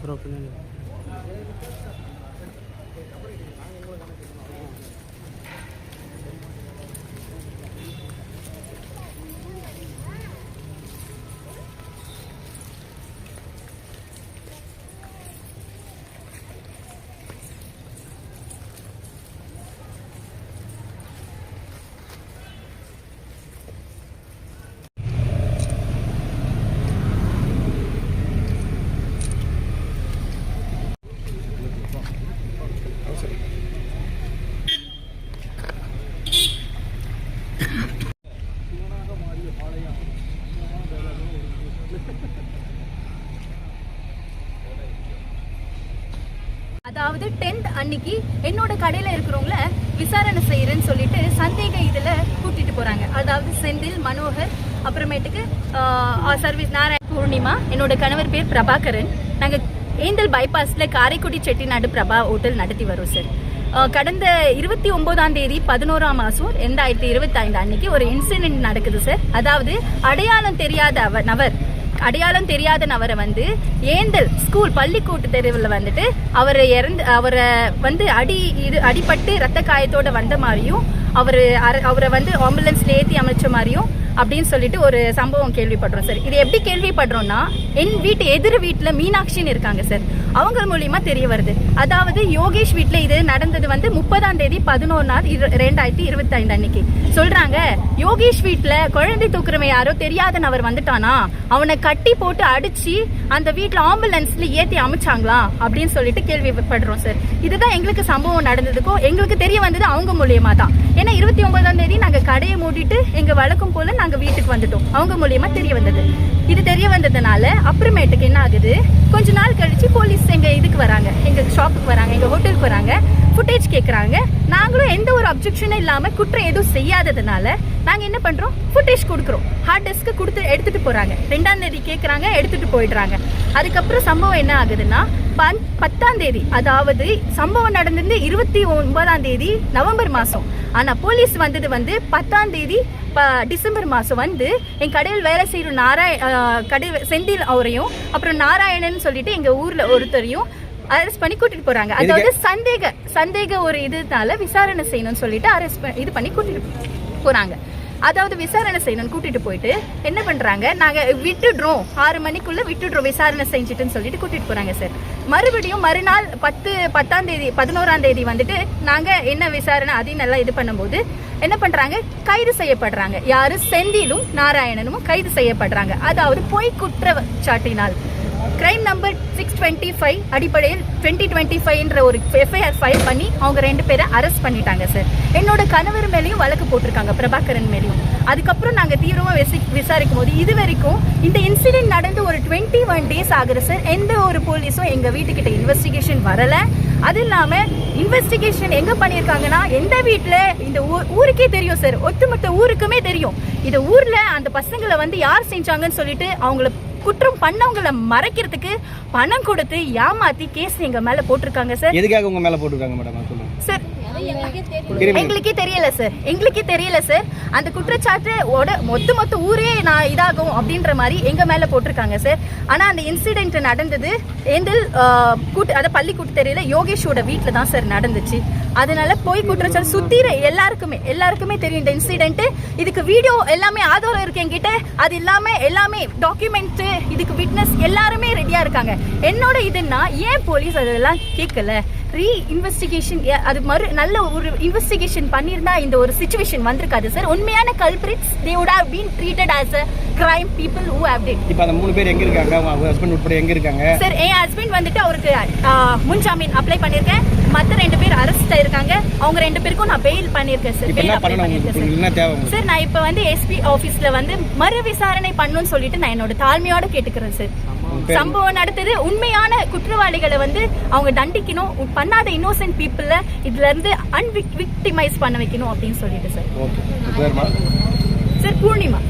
Bro பின்னாடி அதாவது tenth அன்னைக்கு என்னோட கடையில இருக்கிறவங்கள விசாரணை செய்யறேன்னு சொல்லிட்டு சந்தேக இதுல கூட்டிட்டு போறாங்க. அதாவது செந்தில் மனோகர் அப்புறமேட்டுக்கு சர்வீஸ் நாராயண் பூர்ணிமா என்னோட கணவர் பேர் பிரபாகரன். நாங்க ஏந்தல் பைபாஸ்ல காரைக்குடி செட்டிநாடு பிரபா ஹோட்டல் நடத்தி வரோம் சார் கடந்த இருபத்தி ஒன்பதாம் தேதி பதினோராம் மாசம் ரெண்டாயிரத்தி இருபத்தி ஐந்து அன்னைக்கு ஒரு இன்சிடென்ட் நடக்குது சார் அதாவது அடையாளம் தெரியாத அவர் நபர். அடையாளம் தெரியாத நபரை வந்து ஏந்தல் ஸ்கூல் பள்ளிக்கூட்டு தெருவில் வந்துட்டு அவரை இறந்து அவரை வந்து அடி இது அடிபட்டு ரத்த காயத்தோட வந்த மாதிரியும் அவர் அவரை வந்து ஆம்புலன்ஸ்ல ஏற்றி அமைச்ச மாதிரியும் அப்படின்னு சொல்லிட்டு ஒரு சம்பவம் கேள்விப்படுறோம் சார் இது எப்படி கேள்விப்படுறோம்னா என் வீட்டு எதிர் வீட்டில் மீனாட்சின்னு இருக்காங்க சார் அவங்க மூலியமா தெரிய வருது. அதாவது யோகேஷ் வீட்டில் இது நடந்தது வந்து முப்பதாம் தேதி பதினோரு நாள் இரு- ரெண்டாயிரத்தி இருபத்தி ஐந்து அன்னைக்கு. சொல்றாங்க யோகேஷ் வீட்டில் குழந்தை தூக்குறவன் யாரோ தெரியாத நபர் வந்துட்டானா? அவனை கட்டி போட்டு அடிச்சு அந்த வீட்டில் ஆம்புலன்ஸ்ல ஏத்தி அமைச்சாங்களா? அப்படின்னு சொல்லிட்டு கேள்விப்படுறோம் சார் இதுதான் எங்களுக்கு சம்பவம் நடந்ததுக்கும் எங்களுக்கு தெரிய வந்தது அவங்க மூலியமா தான் ஏன்னா இருபத்தி ஒன்பதாம் தேதி நாங்கள் கடையை மூடிட்டு எங்க வழக்கம் போல நாங்கள் வீட்டுக்கு வந்துட்டோம். அவங்க மூலியமா தெரிய வந்தது. இது தெரிய வந்ததுனால அப்புறமேட்டுக்கு என்ன ஆகுது? கொஞ்ச நாள் கழிச்சு போலீஸ் எங்க இதுக்கு வராங்க. எங்க ஷாப்புக்கு வராங்க எங்க ஹோட்டலுக்கு வராங்க. ஃபுட்டேஜ் கேட்குறாங்க நாங்களும் எந்த ஒரு அப்ஜெக்ஷனும் இல்லாம குற்றம் எதுவும் செய்யாததுனால நாங்க என்ன பண்றோம்? ஃபுட்டேஜ் கொடுக்குறோம். ஹார்ட் டிஸ்க்கு கொடுத்து எடுத்துட்டு போறாங்க. ரெண்டாம் தேதி கேக்குறாங்க எடுத்துட்டு போயிடுறாங்க. அதுக்கப்புறம் சம்பவம் என்ன ஆகுதுன்னா பன்- பத்தாம் தேதி அதாவது சம்பவம் நடந்தது இருபத்தி ஒன்பதாம் தேதி நவம்பர் மாசம். ஆனா போலீஸ் வந்தது வந்து பத்தாம் தேதி டிசம்பர் மாசம் வந்து என் கடையில் வேலை செய்யற நாராய கடை செந்தில் அவரையும் அப்புறம் நாராயணன் சொல்லிட்டு எங்க ஊர்ல ஒருத்தரையும் அரெஸ்ட் பண்ணி கூட்டிட்டு போறாங்க. அதாவது சந்தேக சந்தேக ஒரு இதுனால விசாரணை செய்யணும்னு சொல்லிட்டு அரெஸ்ட் இது பண்ணி கூட்டிட்டு போறாங்க. அதாவது விசாரணை செய்யணும்னு கூட்டிட்டு போயிட்டு என்ன பண்றாங்க? நாங்க விட்டுடுறோம். ஆறு மணிக்குள்ள விட்டுடுறோம். விசாரணை செஞ்சுட்டுன்னு சொல்லிட்டு கூட்டிட்டு போறாங்க சார் மறுபடியும் மறுநாள் பத்து பத்தாம் தேதி பதினோராம் தேதி வந்துட்டு நாங்க என்ன விசாரணை அதையும் நல்லா இது பண்ணும்போது என்ன பண்றாங்க? கைது செய்யப்படுறாங்க. யாரு? செந்திலும் நாராயணனும் கைது செய்யப்படுறாங்க. அதாவது பொய் குற்றச்சாட்டினால். Crime number six twenty five அடிப்படையில் டுவெண்ட்டி டுவெண்ட்டி ஃபைவ்ன்ற ஒரு எஃப்ஐஆர் ஃபைல் பண்ணி அவங்க ரெண்டு பேரை அரெஸ்ட் பண்ணிட்டாங்க சார் என்னோட கணவர் மேலேயும் வழக்கு போட்டிருக்காங்க பிரபாகரன் மேலேயும். அதுக்கப்புறம் நாங்கள் தீவிரமாக விசி விசாரிக்கும் போது இது வரைக்கும் இந்த இன்சிடென்ட் நடந்து ஒரு டுவெண்ட்டி ஒன் டேஸ் ஆகுது சார் எந்த ஒரு போலீஸும் எங்கள் வீட்டுக்கிட்ட இன்வெஸ்டிகேஷன் வரலை. அது இல்லாமல் இன்வெஸ்டிகேஷன் எங்கே பண்ணியிருக்காங்கன்னா எந்த வீட்டில் இந்த ஊ- ஊருக்கே தெரியும் சார் ஒட்டுமொத்த ஊருக்குமே தெரியும். இந்த ஊரில் அந்த பசங்களை வந்து யார் செஞ்சாங்கன்னு சொல்லிட்டு அவங்கள குற்றம் பண்ணவங்கள மறைக்கிறதுக்கு பணம் கொடுத்து ஏமாத்தி கேஸ் எங்க மேல போட்டிருக்காங்க சார் எதுக்காக உங்க மேல போட்டிருக்காங்க மேடம் சார். எங்களுக்கே தெரியல சார் எங்களுக்கே தெரியல சார் அந்த குற்றச்சாட்டு ஓட மொத்த மொத்த ஊரே நான் இதாகும் அப்படின்ற மாதிரி எங்க மேல போட்டிருக்காங்க சார் ஆனா அந்த இன்சிடென்ட் நடந்தது ஏந்தில் கூட்டு அத பள்ளிக்கூட்டு தெரியல யோகேஷோட வீட்டில் தான் சார் நடந்துச்சு. அதனால போய் குற்றச்சாட்டு சுத்திர எல்லாருக்குமே எல்லாருக்குமே தெரியும் இந்த இன்சிடென்ட் இதுக்கு வீடியோ எல்லாமே ஆதாரம் இருக்கு என்கிட்ட. அது இல்லாம எல்லாமே டாக்குமெண்ட் இதுக்கு விட்னஸ் எல்லாருமே ரெடியா இருக்காங்க. என்னோட இதுன்னா ஏன் போலீஸ் அதெல்லாம் கேட்கல? ரீ இன்வெஸ்டிகேஷன் அது மறு நல்ல ஒரு இன்வெஸ்டிகேஷன் பண்ணியிருந்தா இந்த ஒரு சுச்சுவேஷன் வந்திருக்காது சார் உண்மையான culprits they would have been treated as a crime people who have did. இப்போ அந்த மூணு பேர் எங்க இருக்காங்க? அவங்க ஹஸ்பண்ட் உட்பட எங்க இருக்காங்க? சார் என் ஹஸ்பண்ட் வந்துட்டு அவருக்கு ஆஹ், முன்ஜாமீன் அப்ளை பண்ணியிருக்கேன். மற்ற ரெண்டு பேர் அரெஸ்ட் ஆயிருக்காங்க அவங்க ரெண்டு பேருக்கும் நான் பெயில் பண்ணியிருக்கேன் சார் பெயில் அப்ளை நான் இப்போ வந்து எஸ்பி ஆஃபீஸில் வந்து மறு விசாரணை பண்ணணும்னு சொல்லிட்டு நான் என்னோட தாழ்மையோட கேட்டுக்கிறேன் சார் சம்பவம் நடத்தது உண்மையான குற்றவாளிகளை வந்து அவங்க தண்டிக்கணும். பண்ணாத இன்னோசென்ட் பீப்புள இதுல இருந்து அன்விக்டிமைஸ் பண்ண வைக்கணும் அப்படின்னு சொல்லிட்டு சார் சார் பூர்ணிமா.